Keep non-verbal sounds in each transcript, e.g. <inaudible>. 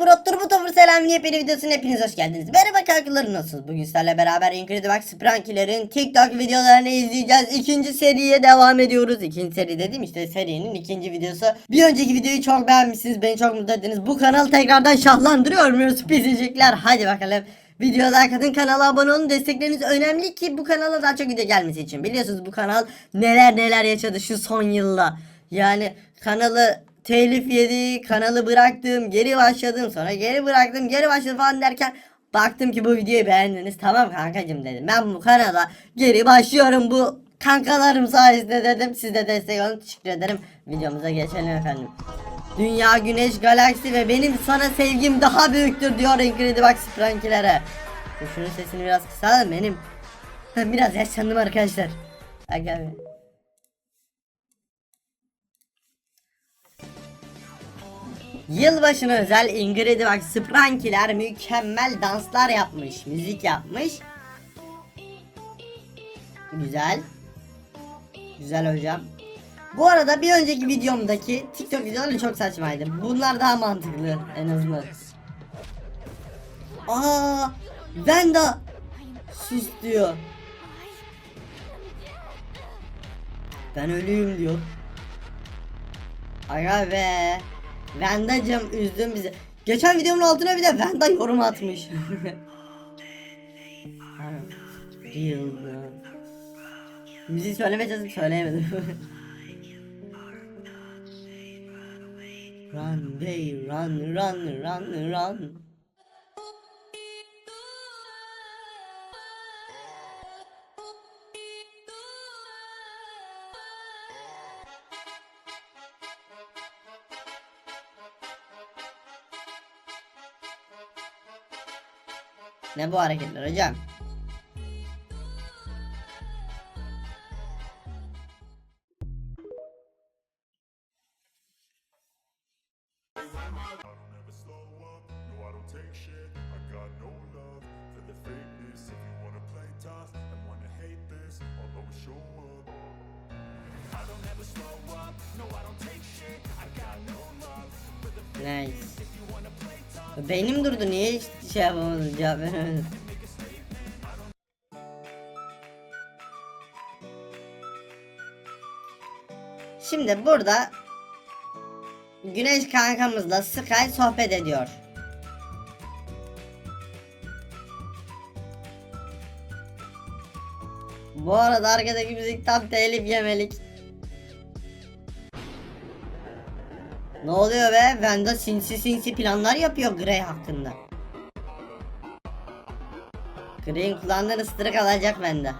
bro turbu topur selam yepyeni videosuna hepiniz hoş geldiniz. Merhaba kankalarım nasılsınız? Bugün sizlerle beraber Incredibox Sprankilerin TikTok videolarını izleyeceğiz. İkinci seriye devam ediyoruz. İkinci seri dedim işte serinin ikinci videosu. Bir önceki videoyu çok beğenmişsiniz. Beni çok mutlu ettiniz. Bu kanalı tekrardan şahlandırıyor muyuz <laughs> pisicikler? Hadi bakalım. Videoda like kanala abone olun destekleriniz önemli ki bu kanala daha çok video gelmesi için. Biliyorsunuz bu kanal neler neler yaşadı şu son yılda. Yani kanalı telif yedi, kanalı bıraktım, geri başladım, sonra geri bıraktım, geri başladım falan derken baktım ki bu videoyu beğendiniz. Tamam kankacım dedim. Ben bu kanala geri başlıyorum bu kankalarım sayesinde dedim. Siz de destek olun. Teşekkür ederim. Videomuza geçelim efendim. Dünya, güneş, galaksi ve benim sana sevgim daha büyüktür diyor Incredibox Frankilere. Şunun sesini biraz kısalım benim. biraz yaşlandım arkadaşlar. Aga Yılbaşına özel Incredibox Sprankiler mükemmel danslar yapmış, müzik yapmış. Güzel. Güzel hocam. Bu arada bir önceki videomdaki TikTok videoları çok saçmaydı. Bunlar daha mantıklı en azından. Aa, Venda sus diyor. Ben ölüyüm diyor. Aga be. Venda'cım üzdün bizi. Geçen videomun altına bir de Venda yorum atmış. Bro. <laughs> Müziği söylemeye çalıştım söyleyemedim. <laughs> run day run run run run. No love for the Nice. Beynim durdu niye hiç şey yapamadım cevap veremedim. Şimdi burada Güneş kankamızla Sky sohbet ediyor. Bu arada arkadaki müzik tam telif yemelik. Ne oluyor be? Vanda sinsi sinsi planlar yapıyor Grey hakkında. Green kulağından ıstırık alacak bende.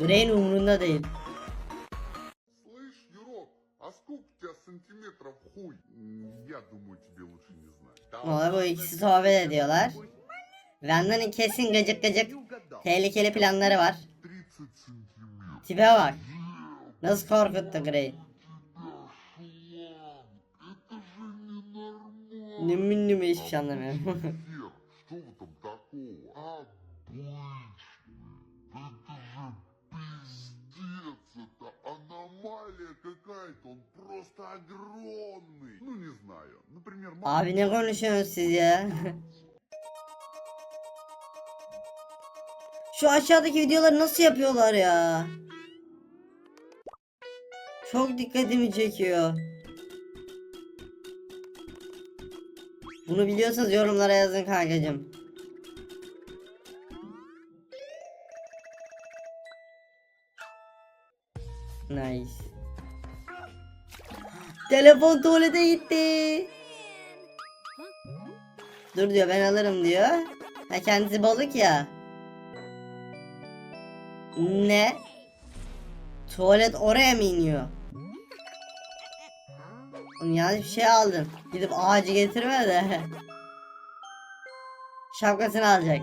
Green umurunda değil. Ola bu ikisi sohbet ediyorlar. Vanda'nın kesin gıcık gıcık tehlikeli planları var. Tipe bak. Nasıl korkuttu Grey. Nümün nümü hiçbir şey anlamıyorum. Abi ne konuşuyorsunuz siz ya? <laughs> Şu aşağıdaki videoları nasıl yapıyorlar ya? Çok dikkatimi çekiyor. Bunu biliyorsanız yorumlara yazın kankacım. Nice. Telefon tuvalete gitti. Dur diyor ben alırım diyor. Ha kendisi balık ya. Ne? Tuvalet oraya mı iniyor? Oğlum yanlış bir şey aldın. Gidip ağacı getirme de. <laughs> Şapkasını alacak.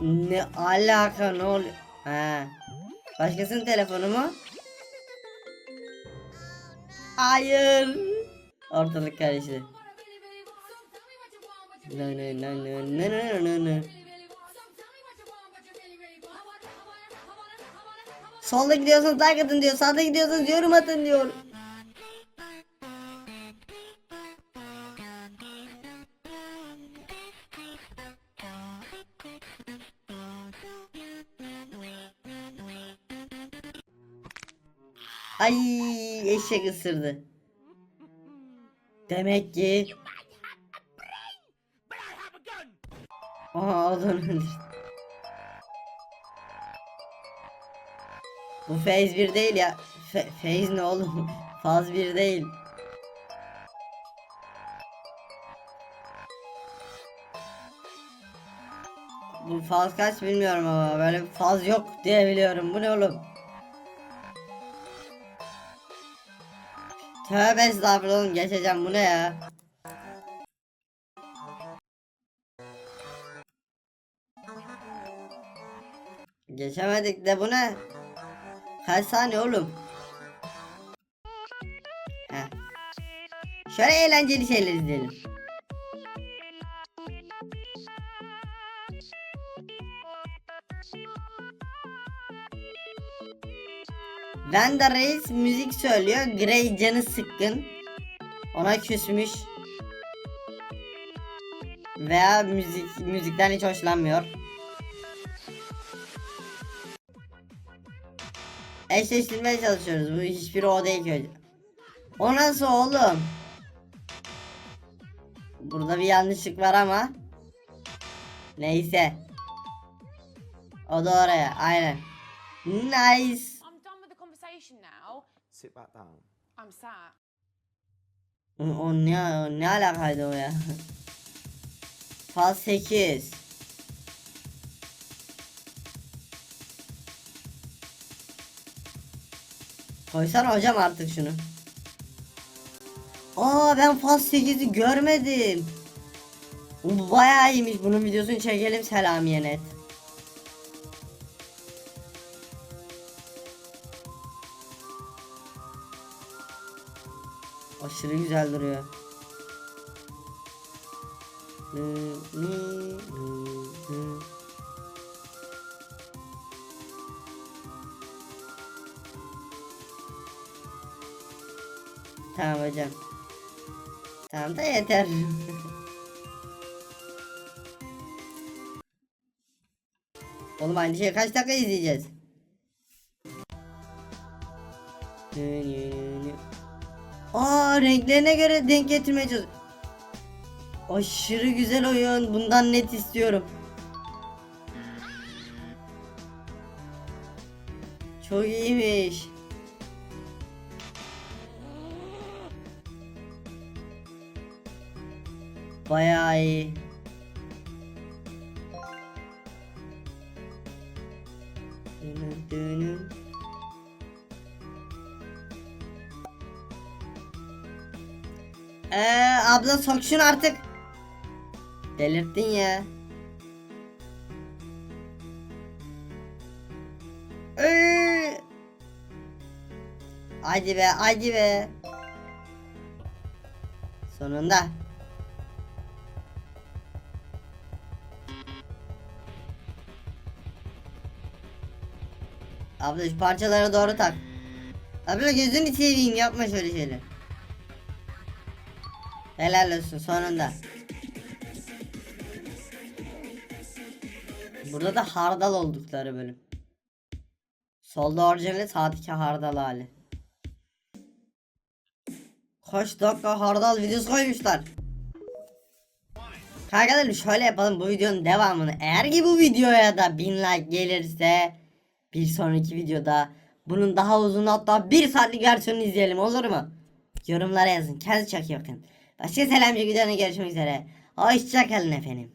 Ne alaka ne oluyor? Ha. Başkasının telefonu mu? Hayır. Ortalık karıştı. No no no no no no no no. Solda gidiyorsunuz like atın diyor. Sağda gidiyorsunuz yorum atın diyor. Ay eşek ısırdı. Demek ki Aha öldürdü. Bu phase 1 değil ya. Fe phase ne oğlum? <laughs> Faz 1 değil. Bu faz kaç bilmiyorum ama böyle faz yok diye biliyorum. Bu ne oğlum? Tövbe estağfurullah geçeceğim bu ne ya? Geçemedik de bu ne? Kaç saniye oğlum? Heh. Şöyle eğlenceli şeyler izleyelim. Vanda Reis müzik söylüyor. Grey canı sıkkın. Ona küsmüş. Veya müzik müzikten hiç hoşlanmıyor. Eşleştirmeye çalışıyoruz. Bu hiçbiri o değil ki. O nasıl oğlum? Burada bir yanlışlık var ama. Neyse. O da oraya. Aynen. Nice. Sit back down. I'm sat. O, o ne, o ne alakaydı o ya? Faz 8. Koysana hocam artık şunu. Aa ben faz 8'i görmedim. Bu bayağı iyiymiş. Bunun videosunu çekelim Selamiye net. Aşırı güzel duruyor. Tamam hocam. Tamam da yeter. <laughs> Oğlum aynı şeyi kaç dakika izleyeceğiz? Aa renklerine göre denk getirmeye çalış. Aşırı güzel oyun. Bundan net istiyorum. Çok iyiymiş. Bayağı iyi. Ee, abla sok şunu artık. Delirttin ya. Ee. Hadi be, hadi be. Sonunda. Abla şu parçalara doğru tak. Abla gözünü seveyim yapma şöyle şeyler. Helal olsun sonunda. Burada da hardal oldukları bölüm. Solda orijinali sağdaki hardal hali. Kaç dakika hardal videosu koymuşlar. Kankalarım şöyle yapalım bu videonun devamını. Eğer ki bu videoya da 1000 like gelirse bir sonraki videoda bunun daha uzun hatta bir saatlik versiyonunu izleyelim olur mu? Yorumlara yazın. Kendinize çok iyi. Başka selamcı videoda görüşmek üzere. Hoşçakalın efendim.